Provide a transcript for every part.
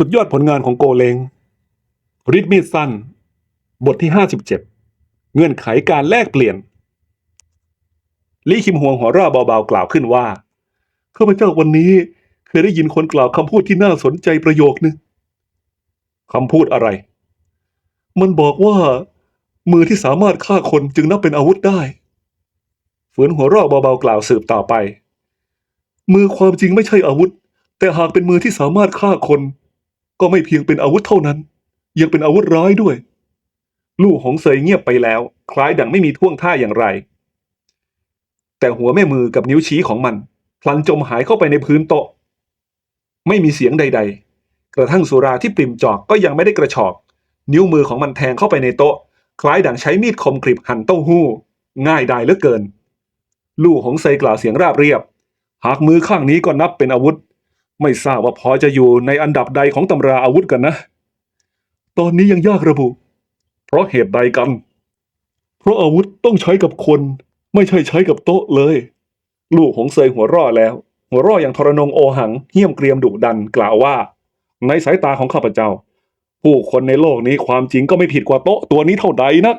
สุดยอดผลงานของโกเลงริดมีดสั้น บทที่ห้าสิบเจ็ดเงื่อนไขการแลกเปลี่ยน ลี่คิมฮวงหัวเราะเบาๆกล่าวขึ้นว่าข้าพเจ้าวันนี้เคยได้ยินคนกล่าวคำพูดที่น่าสนใจประโยคนึงคำพูดอะไร มันบอกว่า มือที่สามารถฆ่าคนจึงนับเป็นอาวุธได้ฝืนหัวเราะเบาๆกล่าวสืบต่อไป มือความจริงไม่ใช่อาวุธ แต่หากเป็นมือที่สามารถฆ่าคน ก็ไม่เพียงเป็นอาวุธเท่านั้น ยังเป็นอาวุธร้ายด้วย ลู่หงเซยเงียบไปแล้ว คล้ายดังไม่มีท่วงท่าอย่างไร แต่หัวแม่มือกับนิ้วชี้ของมัน พลันจมหายเข้าไปในพื้นโต๊ะ ไม่มีเสียงใด ๆ กระทั่งสุราที่ปริ่มจอกก็ยังไม่ได้กระชอก นิ้วมือของมันแทงเข้าไปในโต๊ะ คล้ายดังใช้มีดคมกริบหั่นเต้าหู้ ง่ายดายเหลือเกิน ลู่หงเซยกล่าวเสียงราบเรียบ หากมือข้างนี้ก็นับเป็นอาวุธ ไม่ทราบว่าพอจะอยู่ในอันดับใดของตำราอาวุธกันนะ ตอนนี้ยังยากระบุ เพราะเหตุใดกัน เพราะอาวุธต้องใช้กับคน ไม่ใช่ใช้กับโต๊ะเลย ลูกหงเซยหัวร่อแล้ว หัวร่ออย่างทรนงโอหังเหี้ยมเกรียมดุดันกล่าวว่า ในสายตาของข้าพเจ้า ผู้คนในโลกนี้ความจริงก็ไม่ผิดกว่าโต๊ะตัวนี้เท่าใดนัก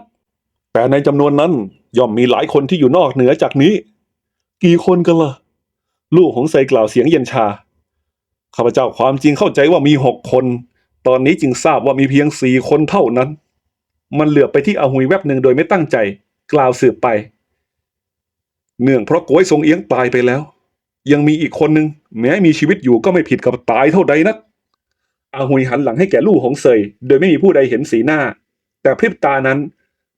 แต่ในจำนวนนั้นย่อมมีหลายคนที่อยู่นอกเหนือจากนี้ กี่คนกันล่ะ ลูกหงเซยกล่าวเสียงเย็นชา ข้าพเจ้าความจริงเข้าใจว่ามีหกคน ตอนนี้จึงทราบว่ามีเพียงสี่คนเท่านั้น มันเหลือบไปที่อาหุยแวบหนึ่งโดยไม่ตั้งใจ กล่าวสืบไป เนื่องเพราะโกวยทรงเอียงตายไปแล้ว ยังมีอีกคนหนึ่งแม้มีชีวิตอยู่ก็ไม่ผิดกับตายเท่าใดนักอาหุยหันหลังให้แก่ลู่หงเซยโดยไม่มีผู้ใดเห็นสีหน้า แต่พริบตานั้น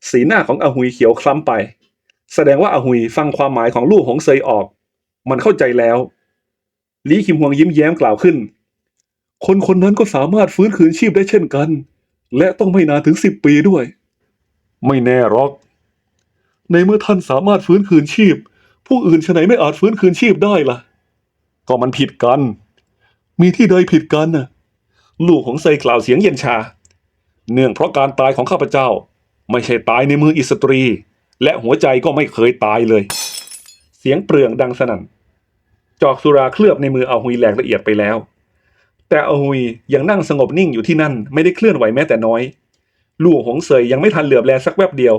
สีหน้าของอาหุยเขียวคล้ำไป แสดงว่าอาหุยฟังความหมายของลู่หงเซยออก มันเข้าใจแล้ว ลีคิมฮวงยิ้มแย้มกล่าวขึ้น คนคนนั้นก็สามารถฟื้นคืนชีพได้เช่นกัน และต้องไม่นานถึงสิบปีด้วย ไม่แน่หรอก ในเมื่อท่านสามารถฟื้นคืนชีพ ผู้อื่นฉะไหนไม่อาจฟื้นคืนชีพได้ล่ะ ก็มันผิดกัน มีที่ใดผิดกันน่ะ ลูกของไซกล่าวเสียงเย็นชา เนื่องเพราะการตายของข้าพเจ้า ไม่ใช่ตายในมืออิสตรี และหัวใจก็ไม่เคยตายเลย เสียงเปลืองดังสนั่น จอกสุราเคลือบในมืออาหุยแหลกละเอียดไปแล้ว แต่อาหุยยังนั่งสงบนิ่งอยู่ที่นั่นไม่ได้เคลื่อนไหวแม้แต่น้อย ลู่หงเสยยังไม่ทันเหลือบแลสักแวบเดียว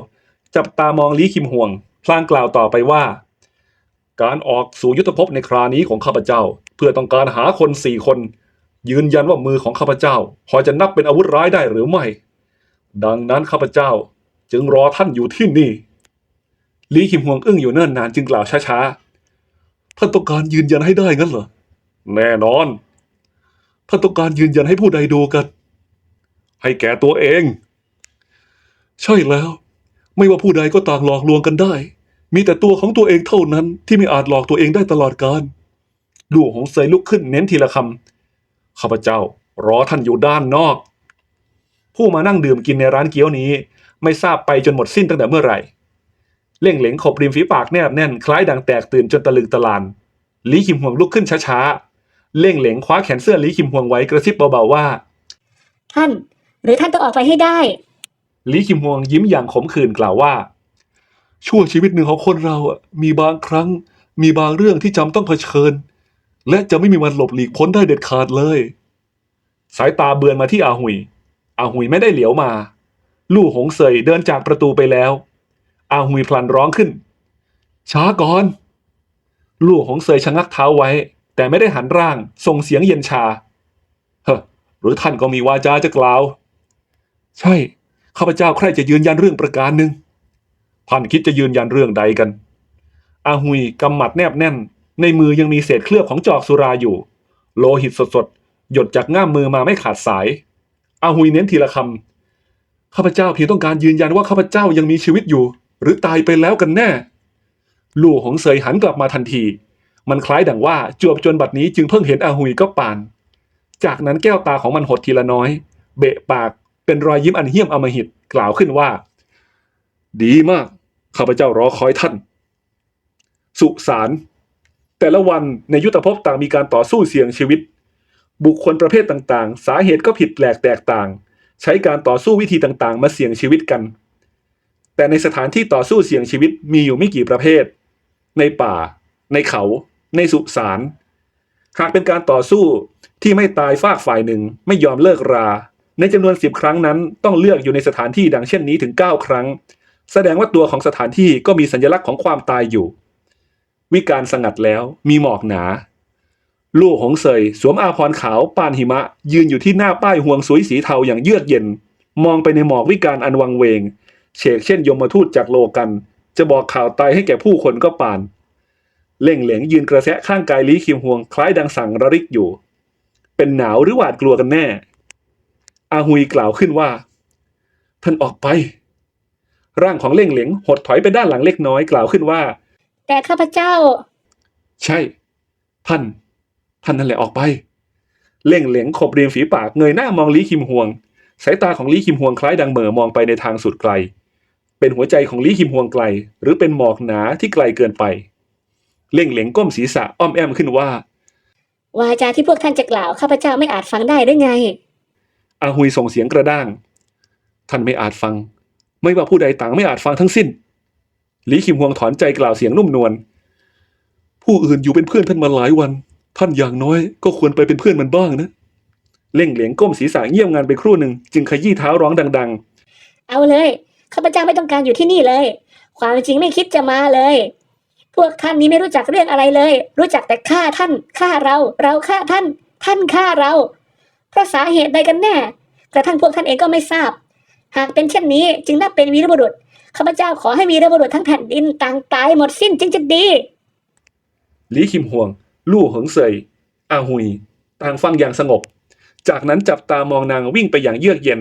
จับตามองลีคิมห่วง พลางกล่าวต่อไปว่า การออกสู่ยุทธภพในครานี้ของข้าพเจ้า เพื่อต้องการหาคนสี่คน ยืนยันว่ามือของข้าพเจ้า พอจะนับเป็นอาวุธร้ายได้หรือไม่ ดังนั้นข้าพเจ้าจึงรอท่านอยู่ที่นี่ลีคิมห่วงอึ้งอยู่เนิ่นนานจึงกล่าวช้าๆ ท่านต้องการยืนยันให้ได้งั้นเหรอ แน่นอน ท่านต้องการยืนยันให้ผู้ใดดูกัน ให้แก่ตัวเอง ใช่แล้ว ไม่ว่าผู้ใดก็ต่างหลอกลวงกันได้ มีแต่ตัวของตัวเองเท่านั้นที่ไม่อาจหลอกตัวเองได้ตลอดกาลลูกของเซยลุกขึ้นเน้นทีละคำข้าพเจ้ารอท่านอยู่ด้านนอก ผู้มานั่งดื่มกินในร้านเกี๊ยวนี้ ไม่ทราบไปจนหมดสิ้นตั้งแต่เมื่อไหร่ เล่งเหลงขบริมฝีปากแนบแน่นคล้ายดังแตกตื่นจนตะลึงตะลานลีคิมห่วงลุกขึ้นช้าๆ เล่งเหลงคว้าแขนเสื้อลีคิมห่วงไว้กระซิบเบาๆว่า ท่าน หรือท่านต้องออกไปให้ได้ลีคิมฮวงยิ้มอย่างขมขื่นกล่าวว่า ชั่วชีวิตหนึ่งของคนเราอะมีบางครั้ง มีบางเรื่องที่จำต้องเผชิญ และจะไม่มีวันหลบหลีกพ้นได้เด็ดขาดเลย สายตาเบือนมาที่อาหุยอาหุยไม่ได้เหลียวมา ลู่หงเสยเดินจากประตูไปแล้ว อาหุยพลันร้องขึ้น ช้าก่อน ลู่หงเสยชะงักเท้าไว้ แต่ไม่ได้หันร่างส่งเสียงเย็นชา เฮ้หรือท่านก็มีวาจาจะกล่าว ใช่ ข้าพเจ้าใครจะยืนยันเรื่องประการหนึ่งท่านคิดจะยืนยันเรื่องใดกัน อาหุยกำหมัดแนบแน่น ในมือยังมีเศษเคลือบของจอกสุราอยู่ โลหิตสดๆ หยดจากง่ามมือมาไม่ขาดสาย อาหุยเน้นทีละคำข้าพเจ้าเพียงต้องการยืนยันว่าข้าพเจ้ายังมีชีวิตอยู่ หรือตายไปแล้วกันแน่ ลู่หงเสยหันกลับมาทันที มันคล้ายดังว่าจวบจนบัดนี้จึงเพิ่งเห็นอาหุยก็ปาน จากนั้นแก้วตาของมันหดทีละน้อย เบะปากเป็นรอยยิ้มอันเหี้ยมอำมหิตกล่าวขึ้นว่า ดีมากข้าพเจ้ารอคอยท่าน สุสานแต่ละวันในยุทธภพต่างมีการต่อสู้เสี่ยงชีวิต บุคคลประเภทต่างๆ สาเหตุก็ผิดแปลกแตกต่าง ใช้การต่อสู้วิธีต่างๆ มาเสี่ยงชีวิตกัน แต่ในสถานที่ต่อสู้เสี่ยงชีวิตมีอยู่ไม่กี่ประเภท ในป่า ในเขา ในสุสานหากเป็นการต่อสู้ที่ไม่ตายฝากฝ่ายหนึ่งไม่ยอมเลิกรา ในจำนวนสิบครั้งนั้น ต้องเลือกอยู่ในสถานที่ดังเช่นนี้ถึงเก้าครั้ง แสดงว่าตัวของสถานที่ก็มีสัญลักษณ์ของความตายอยู่ วิการสงัดแล้วมีหมอกหนา ลู่หงเสยสวมอาพรขาวปานหิมะ ยืนอยู่ที่หน้าป้ายห่วงสุยสีเทาอย่างเยือกเย็น มองไปในหมอกวิการอันวังเวง เฉกเช่นยมทูตจากโลกัน จะบอกข่าวตายให้แก่ผู้คนก็ปาน เล่งเหลงยืนกระแสะข้างกายลีคิมฮวงคล้ายดังสั่งระริกอยู่ เป็นหนาวหรือหวาดกลัวกันแน่ อาหุยกล่าวขึ้นว่า ท่านออกไป ร่างของเล่งเหลงหดถอยไปด้านหลังเล็กน้อยกล่าวขึ้นว่า แต่ข้าพเจ้า ใช่ ท่าน ท่านนั่นแหละออกไป เล่งเหลงขบริมฝีปากเงยหน้ามองลีคิมฮวงสายตาของลีคิมฮวงคล้ายดังเหม่อมองไปในทางสุดไกล เป็นหัวใจของลีคิมฮวงไกล หรือเป็นหมอกหนาที่ไกลเกินไป เล่งเหลงก้มศีรษะอ้อมแอมขึ้นว่า วาจาที่พวกท่านจะกล่าวข้าพเจ้าไม่อาจฟังได้หรือไง อาหุยส่งเสียงกระด้าง ท่านไม่อาจฟัง ไม่ว่าผู้ใดต่างไม่อาจฟังทั้งสิ้นลีคิมฮวงถอนใจกล่าวเสียงนุ่มนวลผู้อื่นอยู่เป็นเพื่อนท่านมาหลายวัน ท่านอย่างน้อยก็ควรไปเป็นเพื่อนมันบ้างนะ เล่งเหลียงก้มศีรษะเงียบงานไปครู่หนึ่งจึงขยี้เท้าร้องดังเอาเลย ข้าพเจ้าไม่ต้องการอยู่ที่นี่เลย ความจริงไม่คิดจะมาเลย พวกท่านนี้ไม่รู้จักเรื่องอะไรเลย รู้จักแต่ฆ่าท่านฆ่าเรา เราฆ่าท่าน ท่านฆ่าเราเพราะสาเหตุใดกันแน่กระทั่งพวกท่านเองก็ไม่ทราบ หากเป็นเช่นนี้จึงนับเป็นวีรบุรุษข้าพเจ้าขอให้วีรบุรุษทั้งแผ่นดินต่างตายหมดสิ้นจึงจะดีๆลีคิมฮวง ลู่เหิงเซยอาหุย ต่างฟังอย่างสงบ จากนั้นจับตามองนางวิ่งไปอย่างเยือกเย็น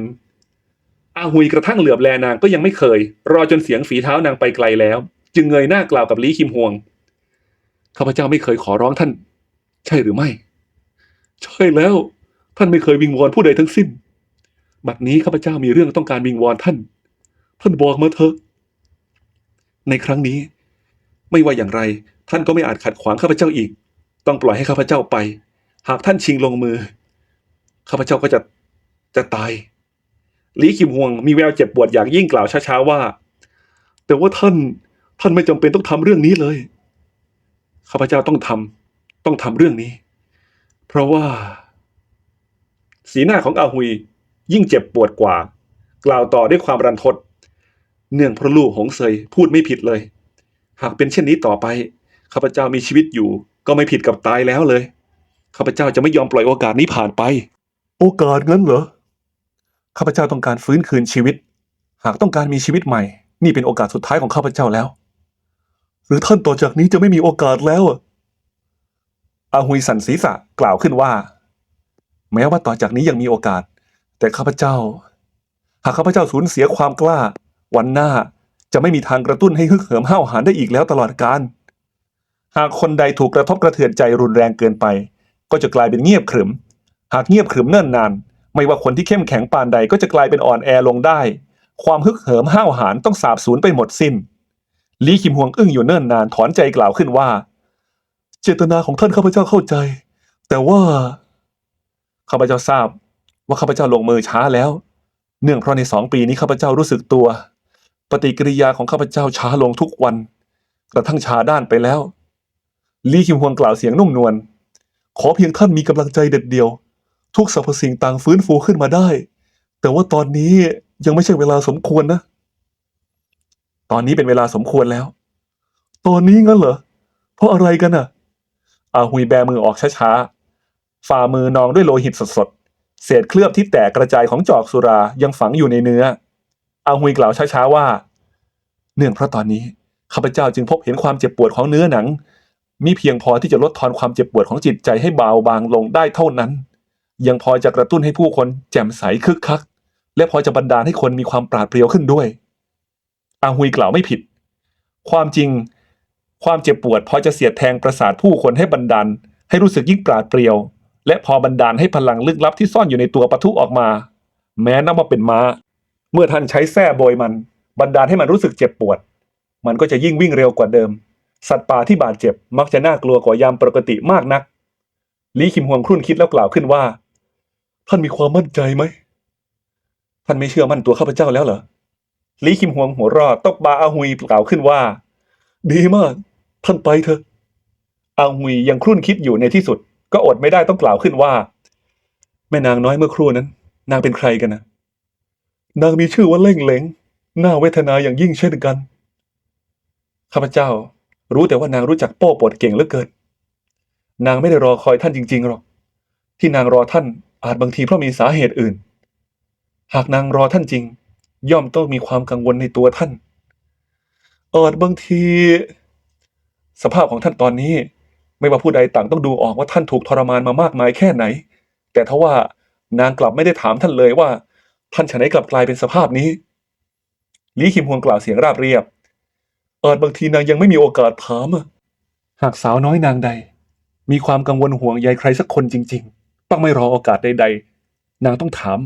อาหุยกระทั่งเหลือบแลนางก็ยังไม่เคย รอจนเสียงฝีเท้านางไปไกลแล้ว จึงเงยหน้ากล่าวกับลีคิมฮวงข้าพเจ้าไม่เคยขอร้องท่าน ใช่หรือไม่ ใช่แล้ว ท่านไม่เคยวิงวอนผู้ใดทั้งสิ้น บัดนี้ข้าพเจ้ามีเรื่องต้องการวิงวอนท่าน ท่านบอกมาเถอะ ในครั้งนี้ ไม่ว่าอย่างไร ท่านก็ไม่อาจขัดขวางข้าพเจ้าอีก ต้องปล่อยให้ข้าพเจ้าไป หากท่านชิงลงมือ ข้าพเจ้าก็จะจะตาย ลีคิมฮวงมีแววเจ็บปวดอย่างยิ่งกล่าวช้าๆว่า แต่ว่าท่านท่านไม่จำเป็นต้องทำเรื่องนี้เลยข้าพเจ้าต้องทำต้องทำเรื่องนี้ เพราะว่า สีหน้าของอาหุยยิ่งเจ็บปวดกว่า กล่าวต่อด้วยความรันทด เนื่องเพราะลูกหงเซยพูดไม่ผิดเลย หากเป็นเช่นนี้ต่อไปข้าพเจ้ามีชีวิตอยู่ ก็ไม่ผิดกับตายแล้วเลยข้าพเจ้าจะไม่ยอมปล่อยโอกาสนี้ผ่านไป โอกาสงั้นเหรอ ข้าพเจ้าต้องการฟื้นคืนชีวิต หากต้องการมีชีวิตใหม่ นี่เป็นโอกาสสุดท้ายของข้าพเจ้าแล้ว หรือท่านต่อจากนี้จะไม่มีโอกาสแล้วอะอาหุยสันศีษะกล่าวขึ้นว่า แม้ว่าต่อจากนี้ยังมีโอกาส แต่ข้าพเจ้า หากข้าพเจ้าสูญเสียความกล้า วันหน้าจะไม่มีทางกระตุ้นให้ฮึกเหิมห้าวหาญได้อีกแล้วตลอดกาลหากคนใดถูกกระทบกระเทือนใจรุนแรงเกินไป ก็จะกลายเป็นเงียบขรึม หากเงียบขรึมเนิ่นนาน ไม่ว่าคนที่เข้มแข็งปานใดก็จะกลายเป็นอ่อนแอลงได้ ความฮึกเหิมห้าวหาญต้องสาบสูญไปหมดสิ้นลีคิมฮวงอึ้งอยู่เนิ่นนานถอนใจกล่าวขึ้นว่า เจตนาของท่านข้าพเจ้าเข้าใจ แต่ว่าข้าพเจ้าทราบ ว่าข้าพเจ้าลงมือช้าแล้ว เนื่องเพราะในสองปีนี้ข้าพเจ้ารู้สึกตัว ปฏิกิริยาของข้าพเจ้าช้าลงทุกวัน กระทั่งชาด้านไปแล้วลีคิมฮวงกล่าวเสียงนุ่มนวลขอเพียงท่านมีกำลังใจเด็ดเดียว ทุกสรรพสิ่งต่างฟื้นฟูขึ้นมาได้ แต่ว่าตอนนี้ยังไม่ใช่เวลาสมควรนะ ตอนนี้เป็นเวลาสมควรแล้ว ตอนนี้งั้นเหรอ เพราะอะไรกันน่ะ อาหุยแบมือออกช้าๆ ฝ่ามือนองด้วยโลหิตสดๆ เศษเคลือบที่แตกกระจายของจอกสุรายังฝังอยู่ในเนื้อ อาหุยกล่าวช้าๆว่า เนื่องเพราะตอนนี้ข้าพเจ้าจึงพบเห็นความเจ็บปวดของเนื้อหนัง มีเพียงพอที่จะลดทอนความเจ็บปวดของจิตใจให้เบาบางลงได้เท่านั้น ยังพอจะกระตุ้นให้ผู้คนแจ่มใสคึกคัก และพอจะบันดาลให้คนมีความปราดเปรียวขึ้นด้วย อาหุยกล่าวไม่ผิด ความจริง ความเจ็บปวดพอจะเสียดแทงประสาทผู้คนให้บันดาลให้รู้สึกยิ่งปราดเปรียว และพอบันดาลให้พลังลึกลับที่ซ่อนอยู่ในตัวปะทุออกมา แม้นับว่าเป็นม้า เมื่อท่านใช้แส้โบยมัน บันดาลให้มันรู้สึกเจ็บปวด มันก็จะยิ่งวิ่งเร็วกว่าเดิม สัตว์ป่าที่บาดเจ็บมักจะน่ากลัวกว่ายามปกติมากนักลีคิมฮวงครุ่นคิดแล้วกล่าวขึ้นว่า ท่านมีความมั่นใจไหม ท่านไม่เชื่อมั่นตัวข้าพเจ้าแล้วเหรอลีคิมฮวงหัวรอดตกบาอาหุยกล่าวขึ้นว่า ดีมาก ท่านไปเถอะ อาหุยยังครุ่นคิดอยู่ในที่สุด ก็อดไม่ได้ต้องกล่าวขึ้นว่า แม่นางน้อยเมื่อครู่นั้น นางเป็นใครกันนะนางมีชื่อว่าเล่งเหลงน่าเวทนาอย่างยิ่งเช่นกันข้าพเจ้า รู้แต่ว่านางรู้จักโป้ปดเก่งเหลือเกิน นางไม่ได้รอคอยท่านจริงๆหรอก ที่นางรอท่าน อาจบางทีเพราะมีสาเหตุอื่น หากนางรอท่านจริง ย่อมต้องมีความกังวลในตัวท่านอาจบางที สภาพของท่านตอนนี้ ไม่ว่าผู้ใดต่างต้องดูออกว่าท่านถูกทรมานมามากมายแค่ไหน แต่ทว่านางกลับไม่ได้ถามท่านเลยว่า ท่านฉะไหนกลับกลายเป็นสภาพนี้ลีคิมฮวงกล่าวเสียงราบเรียบอาจบางทีนางยังไม่มีโอกาสถามหากสาวน้อยนางใด มีความกังวลห่วงใยใครสักคนจริง ๆ ต้องไม่รอโอกาสใดๆ นางต้องถาม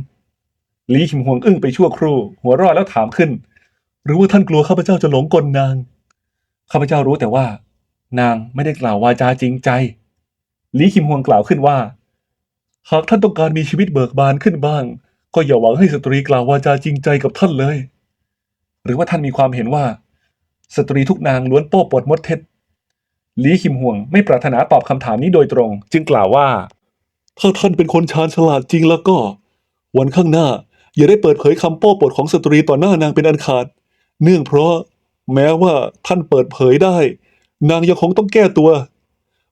ลีคิมฮวงอึ้งไปชั่วครู่ หัวรอดแล้วถามขึ้น หรือว่าท่านกลัวข้าพเจ้าจะหลงกลนาง ข้าพเจ้ารู้แต่ว่า นางไม่ได้กล่าววาจาจริงใจลีคิมฮวงกล่าวขึ้นว่า หากท่านต้องการมีชีวิตเบิกบานขึ้นบ้าง ก็อย่าหวังให้สตรีกล่าววาจาจริงใจกับท่านเลย หรือว่าท่านมีความเห็นว่า สตรีทุกนางล้วนโป้ปดมดเท็จลีคิมฮวงไม่ปรารถนาตอบคำถามนี้โดยตรง จึงกล่าวว่า ถ้าท่านเป็นคนชาญฉลาดจริงแล้วก็ วันข้างหน้า อย่าได้เปิดเผยคำโป้ปดของสตรีต่อหน้านางเป็นอันขาด เนื่องเพราะแม้ว่าท่านเปิดเผยได้ นางยังคงต้องแก้ตัว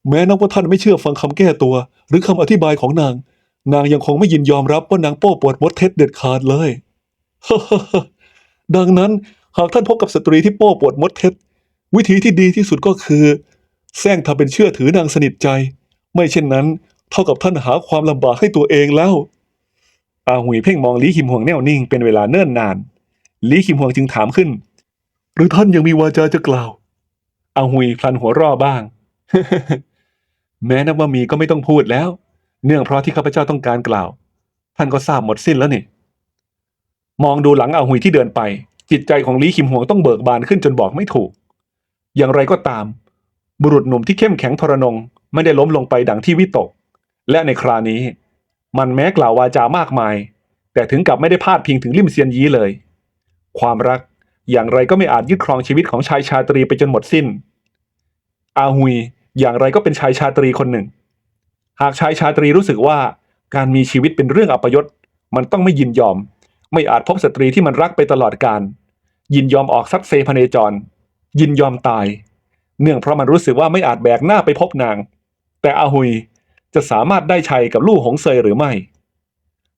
แม้นับว่าท่านไม่เชื่อฟังคำแก้ตัว หรือคำอธิบายของนาง นางยังคงไม่ยินยอมรับว่านางโป้ปวดมดเท็จเด็ดขาดเลยดังนั้นหากท่านพบกับสตรีที่โป้ปวดมดเท็จ วิธีที่ดีที่สุดก็คือแซงทำเป็นเชื่อถือนางสนิทใจ ไม่เช่นนั้น เท่ากับท่านหาความลำบากให้ตัวเองแล้วอาหุยเพ่งมองลีคิมฮวงแน่วนิ่งเป็นเวลาเนิ่นนานลีคิมฮวงจึงถามขึ้น หรือท่านยังมีวาจาจะกล่าวอาหุยพลันหัวร่อบ้าง แม้นับว่ามีก็ไม่ต้องพูดแล้ว เนื่องเพราะที่ข้าพเจ้าต้องการกล่าว ท่านก็ทราบหมดสิ้นแล้วนี่มองดูหลังอาหุยที่เดินไป จิตใจของลีคิมหวงต้องเบิกบานขึ้นจนบอกไม่ถูก อย่างไรก็ตาม บุรุษหนุ่มที่เข้มแข็งทรนงไม่ได้ล้มลงไปดังที่วิตก และในครานี้ มันแม้กล่าววาจามากมาย แต่ถึงกับไม่ได้พาดพิงถึงลิมเซียนยีเลย ความรักอย่างไรก็ไม่อาจยึดครองชีวิตของชายชาตรีไปจนหมดสิ้น อาหุยอย่างไรก็เป็นชายชาตรีคนหนึ่ง หากชายชาตรีรู้สึกว่าการมีชีวิตเป็นเรื่องอัปยศมันต้องไม่ยินยอม ไม่อาจพบสตรีที่มันรักไปตลอดการ ยินยอมออกซัดเซพเนจร ยินยอมตาย เนื่องเพราะมันรู้สึกว่าไม่อาจแบกหน้าไปพบนาง แต่อาหุย จะสามารถได้ชัยกับลู่หงเซยหรือไม่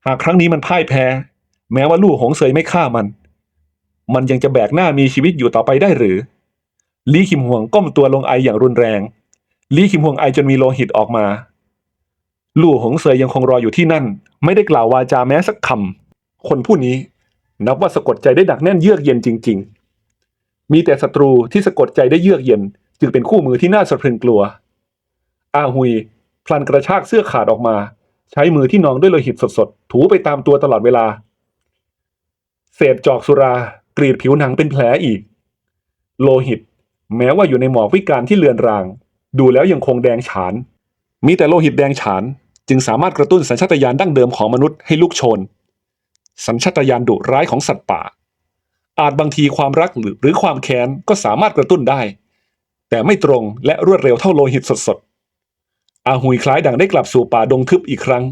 หากครั้งนี้มันพ่ายแพ้ แม้ว่าลู่หงเซยไม่ฆ่ามัน มันยังจะแบกหน้ามีชีวิตอยู่ต่อไปได้หรือ ลีคิมฮวงก้มตัวลงไออย่างรุนแรง ลีคิมฮวงไอจนมีโลหิตออกมา ลู่หงเซยยังคงรออยู่ที่นั่น ไม่ได้กล่าววาจาแม้สักคำคนผู้นี้ นับว่าสะกดใจได้ดักแน่นเยือกเย็นจริง ๆ มีแต่ศัตรูที่สะกดใจได้เยือกเย็น จึงเป็นคู่มือที่น่าสะพรึงกลัว อาหุย พลันกระชากเสื้อขาดออกมา ใช้มือที่นองด้วยโลหิตสดๆ ถูไปตามตัวตลอดเวลา เศษจอกสุรากรีดผิวหนังเป็นแผลอีก โลหิต แม้ว่าอยู่ในหมอกวิการที่เลือนราง ดูแล้วยังคงแดงฉาน มีแต่โลหิตแดงฉาน จึงสามารถกระตุ้นสัญชาตญาณดั้งเดิมของมนุษย์ให้ลุกโชน สัญชาตญาณดุร้ายของสัตว์ป่า อาจบางทีความรักหรือหรือความแค้นก็สามารถกระตุ้นได้ แต่ไม่ตรงและรวดเร็วเท่าโลหิตสดๆ อาหุยคล้ายดังได้กลับสู่ป่าดงทึบอีกครั้ง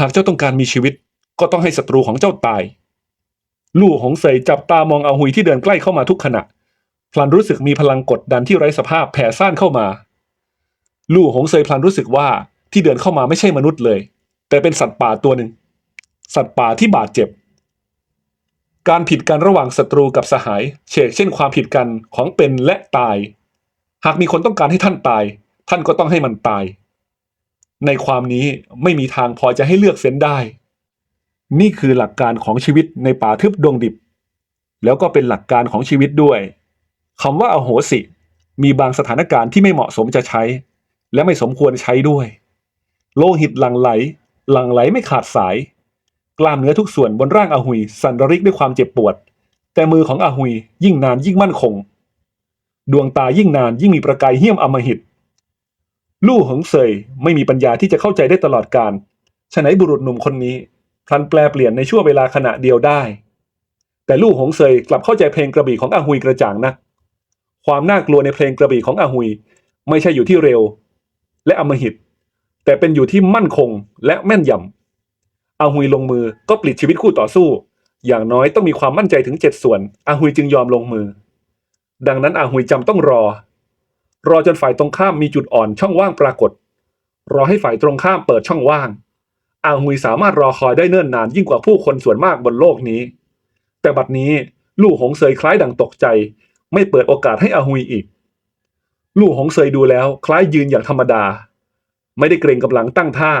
หากเจ้าต้องการมีชีวิตก็ต้องให้ศัตรูของเจ้าตาย ลู่หงเสยจับตามองอาหุยที่เดินใกล้เข้ามาทุกขณะ พลันรู้สึกมีพลังกดดันที่ไร้สภาพแผ่ซ่านเข้ามา ลู่หงเซยพลันรู้สึกว่าที่เดินเข้ามาไม่ใช่มนุษย์เลย แต่เป็นสัตว์ป่าตัวหนึ่ง สัตว์ป่าที่บาดเจ็บ การผิดกันระหว่างศัตรูกับสหาย เชกเช่นความผิดกันของเป็นและตาย หากมีคนต้องการให้ท่านตาย ท่านก็ต้องให้มันตาย ในความนี้ไม่มีทางพอจะให้เลือกเฟ้นได้ นี่คือหลักการของชีวิตในป่าทึบดวงดิบ แล้วก็เป็นหลักการของชีวิตด้วยคำว่าอโหสิ มีบางสถานการณ์ที่ไม่เหมาะสมจะใช้ และไม่สมควรใช้ด้วย โลหิตหลั่งไหล หลั่งไหลไม่ขาดสาย กล้ามเนื้อทุกส่วนบนร่างอาหุยสั่นระริกด้วยความเจ็บปวด แต่มือของอาหุยยิ่งนานยิ่งมั่นคง ดวงตายิ่งนานยิ่งมีประกายเหี้ยมอมหิต ลู่หงเซยไม่มีปัญญาที่จะเข้าใจได้ตลอดการฉะไหนบุรุษหนุ่มคนนี้พลันแปลเปลี่ยนในช่วงเวลาขณะเดียวได้ แต่ลู่หงเซยกลับเข้าใจเพลงกระบี่ของอาหุยกระจ่างนัก ความน่ากลัวในเพลงกระบี่ของอาหุย ไม่ใช่อยู่ที่เร็ว และอมหิต แต่เป็นอยู่ที่มั่นคงและแม่นยำอาหุยลงมือก็ปลิดชีวิตคู่ต่อสู้ อย่างน้อยต้องมีความมั่นใจถึงเจ็ดส่วนอาหุยจึงยอมลงมือ ดังนั้นอาหุยจำต้องรอ รอจนฝ่ายตรงข้ามมีจุดอ่อนช่องว่างปรากฏ รอให้ฝ่ายตรงข้ามเปิดช่องว่างอาหุยสามารถรอคอยได้เนิ่นนานยิ่งกว่าผู้คนส่วนมากบนโลกนี้ แต่บัดนี้ลู่หงเซยคล้ายดังตกใจ ไม่เปิดโอกาสให้อาหุยอีก ลู่หงเซยดูแล้วคล้ายยืนอย่างธรรมดา ไม่ได้เกรงกำลังตั้งท่า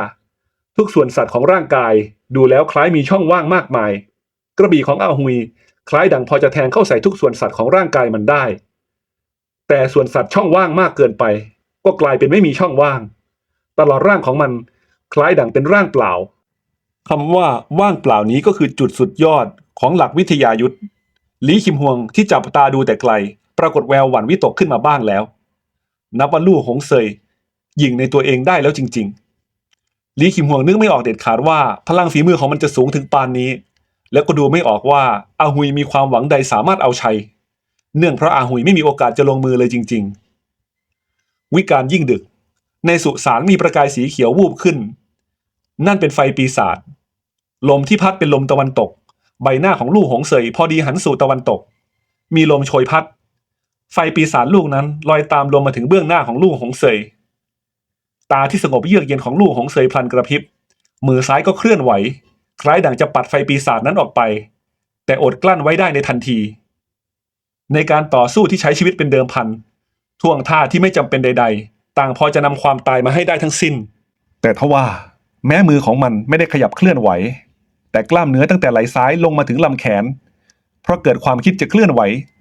ทุกส่วนสัตว์ของร่างกายดูแล้วคล้ายมีช่องว่างมากมาย กระบี่ของอาหุยคล้ายดังพอจะแทงเข้าใส่ทุกส่วนสัตว์ของร่างกายมันได้ แต่ส่วนสัตว์ช่องว่างมากเกินไป ก็กลายเป็นไม่มีช่องว่าง ตลอดร่างของมันคล้ายดังเป็นร่างเปล่าคำว่าว่างเปล่านี้ก็คือจุดสุดยอดของหลักวิทยายุทธลีคิมฮวงที่จับตาดูแต่ไกล ปรากฏแววหวั่นวิตกขึ้นมาบ้างแล้ว นับว่าลู่หงเซยยิงในตัวเองได้แล้วจริง ๆ ลีคิมฮวงนึกไม่ออกเด็ดขาดว่า พลังฝีมือของมันจะสูงถึงปานนี้ แล้วก็ดูไม่ออกว่าอาหุยมีความหวังใดสามารถเอาชัย เนื่องเพราะอาหุยไม่มีโอกาสจะลงมือเลยจริง ๆ วิการยิ่งดึก ในสุสานมีประกายสีเขียววูบขึ้น นั่นเป็นไฟปีศาจลมที่พัดเป็นลมตะวันตก ใบหน้าของลูกหงเสยพอดีหันสู่ตะวันตก มีลมโชยพัด ไฟปีศาจลูกนั้นลอยตามลมมาถึงเบื้องหน้าของลูกหงเสยตาที่สงบเยือกเย็นของลูกหงเสยพลันกระพริบ มือซ้ายก็เคลื่อนไหว คล้ายดังจะปัดไฟปีศาจนั้นออกไป แต่อดกลั้นไว้ได้ในทันที ในการต่อสู้ที่ใช้ชีวิตเป็นเดิมพันท่วงท่าที่ไม่จำเป็นใด ๆ ต่างพอจะนำความตายมาให้ได้ทั้งสิ้น แต่ทว่าแม้มือของมันไม่ได้ขยับเคลื่อนไหว แต่กล้ามเนื้อตั้งแต่ไหล่ซ้ายลงมาถึงลำแขน เพราะเกิดความคิดจะเคลื่อนไหว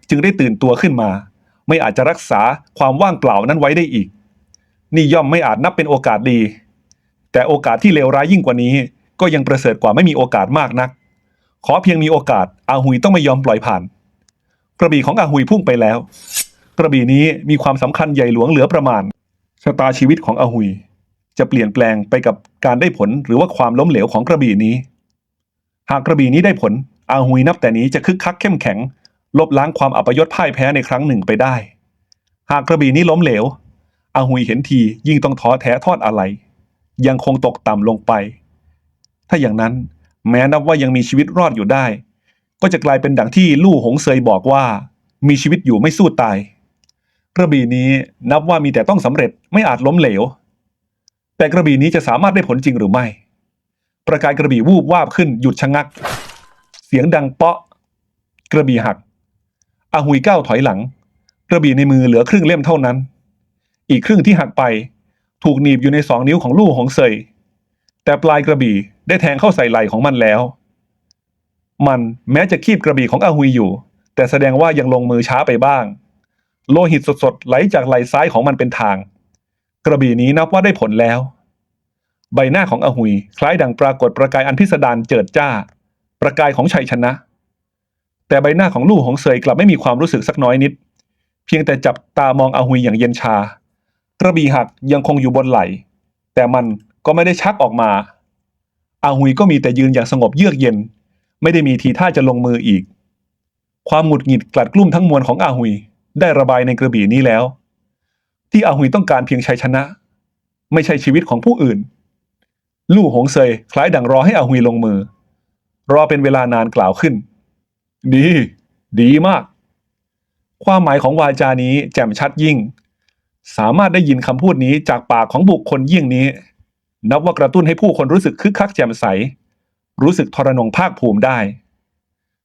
จึงได้ตื่นตัวขึ้นมา ไม่อาจจะรักษาความว่างเปล่านั้นไว้ได้อีก นี่ย่อมไม่อาจนับเป็นโอกาสดี แต่โอกาสที่เลวร้ายยิ่งกว่านี้ ก็ยังประเสริฐกว่าไม่มีโอกาสมากนัก ขอเพียงมีโอกาสอาหุยต้องไม่ยอมปล่อยผ่าน กระบี่ของอาหุยพุ่งไปแล้ว กระบี่นี้มีความสำคัญใหญ่หลวงเหลือประมาณชะตาชีวิตของอาหุย จะเปลี่ยนแปลงไปกับการได้ผลหรือว่าความล้มเหลวของกระบี่นี้ หากกระบี่นี้ได้ผล อาหุยนับแต่นี้จะคึกคักเข้มแข็ง ลบล้างความอัปยศพ่ายแพ้ในครั้งหนึ่งไปได้ หากกระบี่นี้ล้มเหลว อาหุยเห็นทียิ่งต้องท้อแท้ทอดอะไร ยังคงตกต่ำลงไป ถ้าอย่างนั้นแม้นับว่ายังมีชีวิตรอดอยู่ได้ ก็จะกลายเป็นดังที่ลู่หงเซยบอกว่า มีชีวิตอยู่ไม่สู้ตายกระบี่นี้นับว่ามีแต่ต้องสำเร็จไม่อาจล้มเหลว แต่กระบี่นี้จะสามารถได้ผลจริงหรือไม่ ประกายกระบี่วูบวาบขึ้นหยุดชะงัก เสียงดังเปาะ กระบี่หักอาหุยก้าวถอยหลัง กระบี่ในมือเหลือครึ่งเล่มเท่านั้น อีกครึ่งที่หักไป ถูกหนีบอยู่ในสองนิ้วของลู่ของเซยแต่ปลายกระบี่ได้แทงเข้าใส่ไหล่ของมันแล้ว มันแม้จะคีบกระบี่ของอาหุยอยู่ แต่แสดงว่ายังลงมือช้าไปบ้าง โลหิตสดๆไหลจากไหล่ซ้ายของมันเป็นทาง กระบี่นี้นับว่าได้ผลแล้ว ใบหน้าของอาหุยคล้ายดังปรากฏประกายอันพิสดารเจิดจ้า ประกายของชัยชนะ แต่ใบหน้าของลู่ของเซยกลับไม่มีความรู้สึกสักน้อยนิด เพียงแต่จับตามองอาหุยอย่างเย็นชา กระบี่หักยังคงอยู่บนไหล แต่มันก็ไม่ได้ชักออกมาอาหุยก็มีแต่ยืนอย่างสงบเยือกเย็น ไม่ได้มีทีท่าจะลงมืออีก ความหงุดหงิดกลัดกลุ้มทั้งมวลของอาหุย ได้ระบายในกระบี่นี้แล้ว ที่อาหุยต้องการเพียงชัยชนะ ไม่ใช่ชีวิตของผู้อื่น ลู่หงเซยคล้ายดังรอให้อาหุยลงมือ รอเป็นเวลานานกล่าวขึ้น ดี ดีมาก ความหมายของวาจานี้แจ่มชัดยิ่ง สามารถได้ยินคำพูดนี้จากปากของบุคคลเยี่ยงนี้ นับว่ากระตุ้นให้ผู้คนรู้สึกคึกคักแจ่มใส รู้สึกทรนงภาคภูมิได้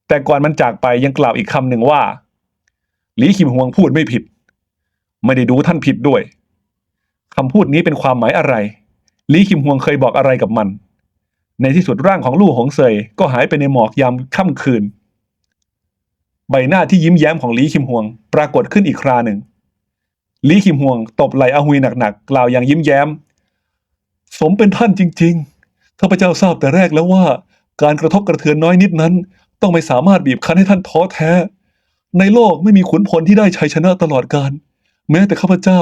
แต่ก่อนมันจากไปยังกล่าวอีกคำหนึ่งว่า หลีคิมฮวงพูดไม่ผิด ไม่ได้ดูท่านผิดด้วยคำพูดนี้เป็นความหมายอะไรหลีคิมฮวงเคยบอกอะไรกับมัน ในที่สุดร่างของลู่หงเซยก็หายไปในหมอกยามค่ำคืน ใบหน้าที่ยิ้มแย้มของหลีคิมฮวง ปรากฏขึ้นอีกคราหนึ่งหลีคิมฮวง ตบไหล่อาหุยหนักๆกล่าวอย่างยิ้มแย้ม สมเป็นท่านจริง ๆ ข้าพเจ้าทราบแต่แรกแล้วว่า การกระทบกระเทือนน้อยนิดนั้น ต้องไม่สามารถบีบคั้นให้ท่านท้อแท้ ในโลกไม่มีขุนพลที่ได้ชัยชนะตลอดกาลแม้แต่ข้าพเจ้า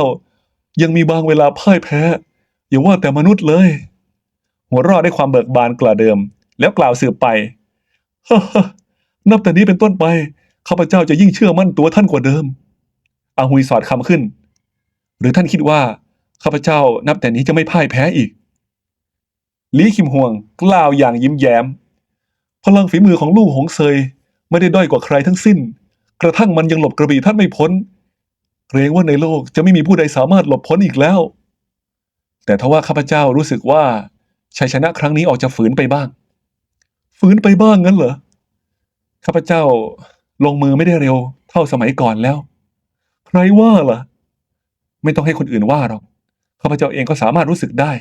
ยังมีบางเวลาพ่ายแพ้ อย่าว่าแต่มนุษย์เลย หัวเรอดได้วยความเบิกบานกล่าเดิม แล้วกล่าวสืบไปฮ่าฮ่านับแต่นี้เป็นต้นไปข้าพเจ้าจะยิ่งเชื่อมั่นตัวท่านกว่าเดิม อาหุยสอดคำขึ้น หรือท่านคิดว่าข้าพเจ้านับแต่นี้จะไม่พ่ายแพ้อีก ลีคิมฮวงกล่าวอย่างยิ้มแย้ม พลังฝีมือของลู่หงเซยไม่ได้ด้อยกว่าใครทั้งสิ้น กระทั่งมันยังหลบกระบี่ท่านไม่พ้น เกรงว่าในโลกจะไม่มีผู้ใดสามารถหลบพ้นอีกแล้ว แต่ทว่าข้าพเจ้ารู้สึกว่าชัยชนะครั้งนี้ออกจะฝืนไปบ้าง ฝืนไปบ้างงั้นเหรอข้าพเจ้าลงมือไม่ได้เร็ว เท่าสมัยก่อนแล้ว ใครว่าล่ะ ไม่ต้องให้คนอื่นว่าหรอกข้าพเจ้าเองก็สามารถรู้สึกได้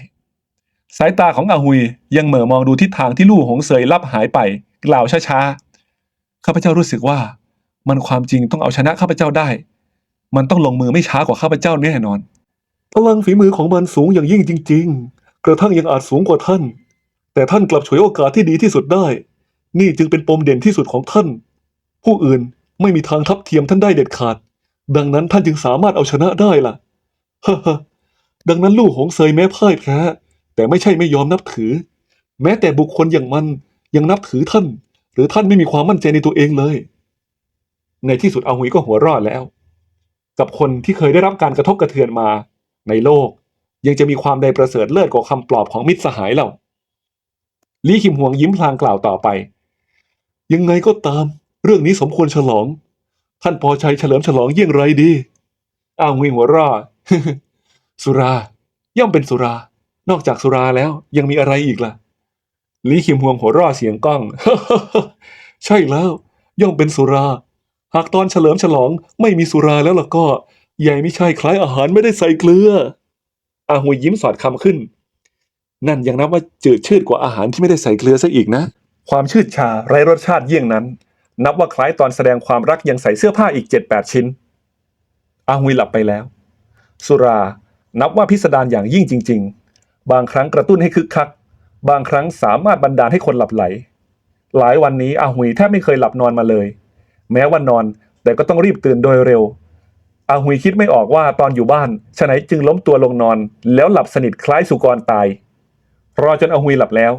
สายตาของอาหุยยังเหม่อมองดูทิศทางที่ลู่หงเสยลับหายไป กล่าวช้าๆ ข้าพเจ้ารู้สึกว่า มันความจริงต้องเอาชนะข้าพเจ้าได้ มันต้องลงมือไม่ช้ากว่าข้าพเจ้าแน่นอน พลังฝีมือของมันสูงอย่างยิ่งจริง ๆ กระทั่งยังอาจสูงกว่าท่าน แต่ท่านกลับฉวยโอกาสที่ดีที่สุดได้ นี่จึงเป็นปมเด่นที่สุดของท่าน ผู้อื่นไม่มีทางทับเทียมท่านได้เด็ดขาด ดังนั้นท่านจึงสามารถเอาชนะได้ล่ะฮ่าฮดังนั้นลู่หงเซยแม้พ่ายแพ้ แต่ไม่ใช่ไม่ยอมนับถือ แม้แต่บุคคลอย่างมันยังนับถือท่าน หรือท่านไม่มีความมั่นใจในตัวเองเลย ในที่สุดอาหุยก็หัวรอดแล้ว กับคนที่เคยได้รับการกระทบกระเทือนมา ในโลกยังจะมีความใดประเสริฐเลิศกว่าคำปลอบของมิตรสหายเราลี่คิมหวงยิ้มพลางกล่าวต่อไป ยังไงก็ตาม เรื่องนี้สมควรฉลอง ท่านพอชัยเฉลิมฉลองเยี่ยงไรดี อ้าวงุยหัวร่อสุรา ย่อมเป็นสุรา นอกจากสุราแล้วยังมีอะไรอีกล่ะลี่คิมฮวงหัวร่อเสียงก้อง ใช่แล้ว ย่อมเป็นสุรา หากตอนเฉลิมฉลองไม่มีสุราแล้วล่ะก็ใหญ่ไม่ใช่คล้ายอาหารไม่ได้ใส่เกลือ อาหุยยิ้มสอดคำขึ้น นั่นยังนับว่าจืดชืดกว่าอาหารที่ไม่ได้ใส่เกลือซะอีกนะ ความชืดชาไร้รสชาติเยี่ยงนั้น นับว่าคล้ายตอนแสดงความรักยังใส่เสื้อผ้าอีกเจ็ดแปดชิ้น อาหุยหลับไปแล้ว สุรา นับว่าพิสดารอย่างยิ่งจริง ๆ บางครั้งกระตุ้นให้คึกคัก บางครั้งสามารถบันดาลให้คนหลับไหล หลายวันนี้อาหุยแทบไม่เคยหลับนอนมาเลย แม้ว่านอนแต่ก็ต้องรีบตื่นโดยเร็ว อาหุยคิดไม่ออกว่าตอนอยู่บ้านฉะไหนจึงล้มตัวลงนอน แล้วหลับสนิทคล้ายสุกรตาย รอจนอาหุยหลับแล้ว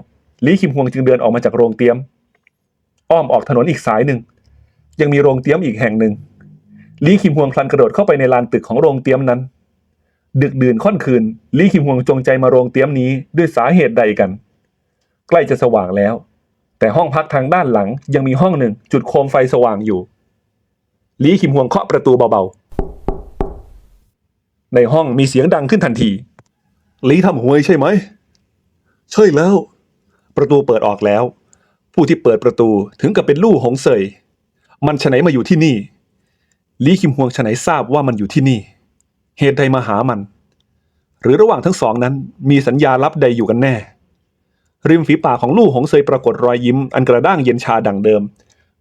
ลีคิมฮวงจึงเดินออกมาจากโรงเตี๊ยม อ้อมออกถนนอีกสายหนึ่ง ยังมีโรงเตี๊ยมอีกแห่งหนึ่งลีคิมฮวงพลันกระโดดเข้าไปในลานตึกของโรงเตี๊ยมนั้น ดึกดื่นค่อนคืนลีคิมฮวงจงใจมาโรงเตี๊ยมนี้ด้วยสาเหตุใดกัน ใกล้จะสว่างแล้ว แต่ห้องพักทางด้านหลังยังมีห้องหนึ่งจุดโคมไฟสว่างอยู่ลีคิมฮวงเคาะประตูเบาๆ ในห้องมีเสียงดังขึ้นทันทีลีทำหวยใช่ไหมใช่แล้ว ประตูเปิดออกแล้ว ผู้ที่เปิดประตูถึงกับเป็นลู่หงเสยมันฉไหนมาอยู่ที่นี่ลีคิมฮวงฉไหนทราบว่ามันอยู่ที่นี่ เหตุใดมาหามัน หรือระหว่างทั้งสองนั้น มีสัญญาลับใดอยู่กันแน่ ริมฝีปากของลู่หงเซยปรากฏรอยยิ้ม อันกระด้างเย็นชาดังเดิม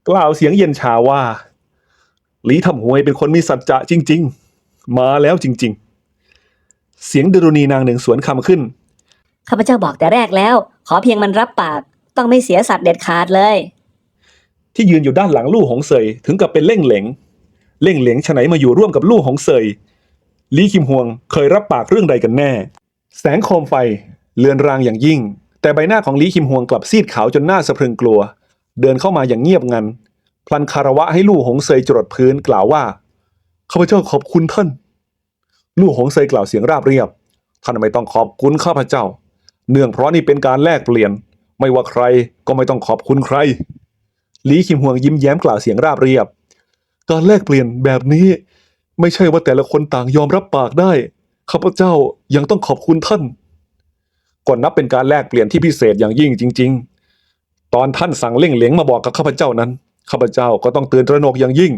กล่าวเสียงเย็นชาว่าลีทำหวยเป็นคนมีสัจจะจริง ๆ มาแล้วจริง ๆ เสียงดรุณีนางหนึ่งสวนคำขึ้นข้าพเจ้าบอกแต่แรกแล้ว ขอเพียงมันรับปากต้องไม่เสียสัตว์เด็ดขาดเลย ที่ยืนอยู่ด้านหลังลู่หงเซยถึงกับเป็นเล่งเหลงเล่งเหลงฉะไหนมาอยู่ร่วมกับลู่หงเซย ลีคิมฮวงเคยรับปากเรื่องใดกันแน่ แสงโคมไฟ เลือนรางอย่างยิ่ง แต่ใบหน้าของลีคิมฮวงกลับซีดขาวจนหน้าสะพรึงกลัว เดินเข้ามาอย่างเงียบงันพลันคารวะให้ลู่หงเซยจรดพื้นกล่าวว่าข้าพเจ้าขอบคุณท่าน ลู่หงเซยกล่าวเสียงราบเรียบ ท่านไม่ต้องขอบคุณข้าพเจ้า เนื่องเพราะนี่เป็นการแลกเปลี่ยน ไม่ว่าใครก็ไม่ต้องขอบคุณใครลีคิมฮวงยิ้มแย้มกล่าวเสียงราบเรียบ การแลกเปลี่ยนแบบนี้ ไม่ใช่ว่าแต่ละคนต่างยอมรับปากได้ ข้าพเจ้ายังต้องขอบคุณท่าน ก่อนนับเป็นการแลกเปลี่ยนที่พิเศษอย่างยิ่งจริง ๆ ตอนท่านสั่งเล่งเหลงมาบอกกับข้าพเจ้านั้น ข้าพเจ้าก็ต้องตื่นตระหนกอย่างยิ่ง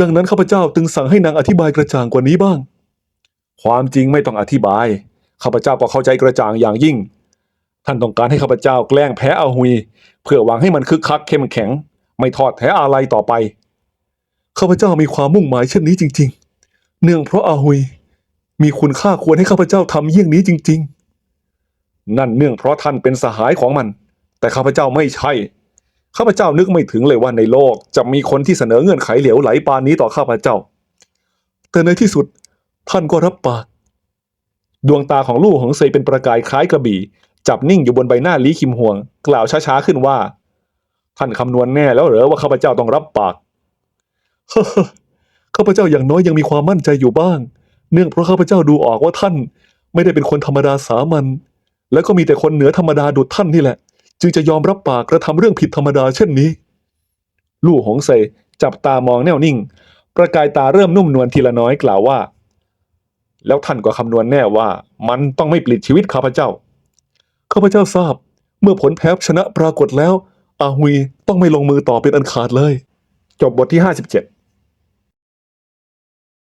ดังนั้นข้าพเจ้าจึงสั่งให้นางอธิบายกระจ่างกว่านี้บ้าง ความจริงไม่ต้องอธิบาย ข้าพเจ้าก็เข้าใจกระจ่างอย่างยิ่ง ท่านต้องการให้ข้าพเจ้าแกล้งแพ้อาหุย เพื่อหวังให้มันคึกคักเข้มแข็ง ไม่ทอดแท้อะไรต่อไป ข้าพเจ้ามีความมุ่งหมายเช่นนี้จริง ๆ เนื่องเพราะอาหุย มีคุณค่าควรให้ข้าพเจ้าทำเยี่ยงนี้จริง ๆ นั่นเนื่องเพราะท่านเป็นสหายของมัน แต่ข้าพเจ้าไม่ใช่ ข้าพเจ้านึกไม่ถึงเลยว่าในโลกจะมีคนที่เสนอเงื่อนไขเหลวไหลปานนี้ต่อข้าพเจ้า แต่ในที่สุดท่านก็รับปาก ดวงตาของลูกของเซยเป็นประกายคล้ายกระบี่ จับนิ่งอยู่บนใบหน้าลีคิมฮวง กล่าวช้าๆขึ้นว่า ท่านคำนวณแน่แล้วเหรอว่าข้าพเจ้าต้องรับปาก ข้าพเจ้าอย่างน้อยยังมีความมั่นใจอยู่บ้าง เนื่องเพราะข้าพเจ้าดูออกว่าท่าน ไม่ได้เป็นคนธรรมดาสามัญแล้วก็มีแต่คนเหนือธรรมดาดุดท่านนี่แหละ จึงจะยอมรับปากกระทำเรื่องผิดธรรมดาเช่นนี้ ลู่หงเซจับตามองแน่วนิ่ง ประกายตาเริ่มนุ่มนวลทีละน้อยกล่าวว่า แล้วท่านก็คำนวณแน่ว่า มันต้องไม่ปลิดชีวิตข้าพเจ้าข้าพเจ้าทราบ เมื่อผลแพ้ชนะปรากฏแล้ว อาฮุยต้องไม่ลงมือต่อเป็นอันขาดเลย จบบทที่ 57